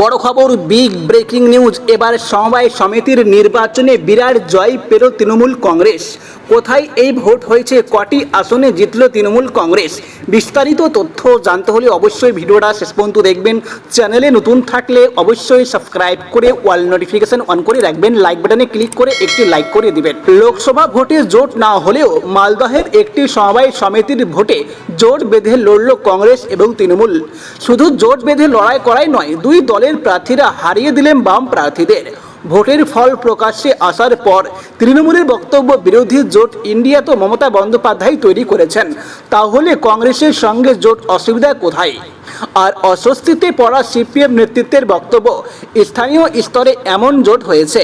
বড় খবর big breaking news এবার সমবায় সমিতির নির্বাচনে বিরাট জয় পেল তৃণমূল কংগ্রেস। কোথায় এই ভোট হয়েছে, কটি আসনে জিতল তৃণমূল কংগ্রেস? বিস্তারিত তথ্য জানতে হলে অবশ্যই ভিডিওটা শেষ পর্যন্ত দেখবেন। চ্যানেলে নতুন থাকলে অবশ্যই সাবস্ক্রাইব করে ওয়াল নোটিফিকেশন অন করে রাখবেন। লাইক বাটনে ক্লিক করে একটি লাইক করে দিবেন। লোকসভা ভোটে জোট না হলেও মালদহের একটি সমবায় সমিতির ভোটে জোট বেঁধে লড়ল কংগ্রেস এবং তৃণমূল। শুধু জোট বেঁধে লড়াই করাই নয়, দুই দলের প্রার্থীরা হারিয়ে দিলেন বাম প্রার্থীদের। ভোটের ফল প্রকাশ্যে আসার পর তৃণমূলের বক্তব্য বিরোধী জোট ইন্ডিয়া তো মমতা বন্দ্যোপাধ্যায় তৈরি করেছেন। তাহলে কংগ্রেসের সঙ্গে জোট অসুবিধা কোথায়? আর অস্বস্তিতে পড়া সিপিএম নেতৃত্বের বক্তব্য, স্থানীয় স্তরে এমন জোট হয়েছে।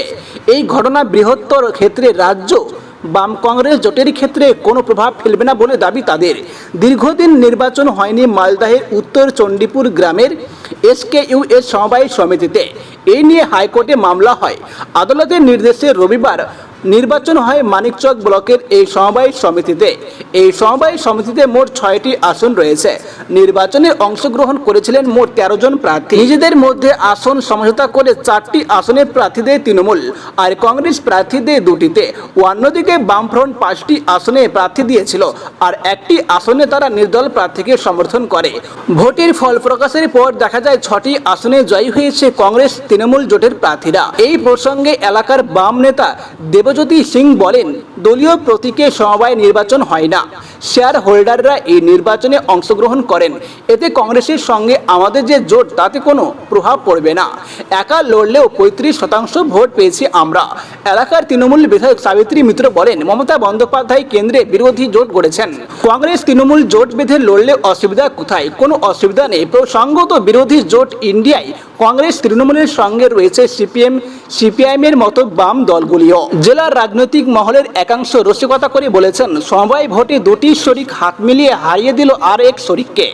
এই ঘটনা বৃহত্তর ক্ষেত্রে রাজ্য বাম কংগ্রেস জোটের ক্ষেত্রে কোনো প্রভাব ফেলবে না বলে দাবি তাদের। দীর্ঘদিন নির্বাচন হয়নি মালদাহের উত্তর চণ্ডীপুর গ্রামের এসকেইউ এর সমবায় সমিতিতে। এই নিয়ে হাইকোর্টে মামলা হয়। আদালতের নির্দেশে রবিবার নির্বাচন হয় মানিকচক ব্লকের এই সমবায় সমিতিতে। এই সমবায় সমিতিতে মোট ছয়টি আসন রয়েছে। নির্বাচনে অংশগ্রহণ করেছিলেন মোট তেরো জন প্রার্থী। নিজেদের মধ্যে আসন সমঝোতা করে চারটি আসনের প্রার্থীদের তৃণমূল। আর কংগ্রেস প্রার্থীদের দুটিতে। অন্যদিকে বামফ্রন্ট পাঁচটি আসনে প্রার্থী দিয়েছিল। আর একটি আসনে তারা নির্দল প্রার্থীকে সমর্থন করে। ভোটের ফল প্রকাশের পর দেখা যায় ছটি আসনে জয়ী হয়েছে কংগ্রেস, তৃণমূল জোটের প্রার্থীরা। এই প্রসঙ্গে এলাকার বাম নেতা দেবজ্যোতি সিং বলেন, দলীয় প্রতীকে সমবায় নির্বাচন হয় না। শেয়ার হোল্ডাররা এই নির্বাচনে অংশগ্রহণ করেন। এতে কংগ্রেসের সঙ্গে আমাদের যে জোট, তাতে কোনো প্রভাব পড়বে না। একা লড়লেও পঁয়ত্রিশ শতাংশ ভোট পেয়েছি আমরা। এলাকার তৃণমূল বিধায়ক সাবিত্রী মিত্র বলেন, মমতা বন্দ্যোপাধ্যায় কেন্দ্রে বিরোধী জোট গড়েছেন। কংগ্রেস তৃণমূল জোট বেঁধে লড়লে অসুবিধা কোথায়? কোনো অসুবিধা নেই। প্রসঙ্গত বিরোধী জোট ইন্ডিয়ায় কংগ্রেস তৃণমূলের সঙ্গে রয়েছে সিপিএম, সিপিআইএমের মতো বাম দলগুলিও। জেলার রাজনৈতিক মহলের একাংশ রসিকতা করে বলেছেন সবাই ভোটে দুটি শরিক হাত মিলিয়ে হারিয়ে দিল আর এক শরিককে।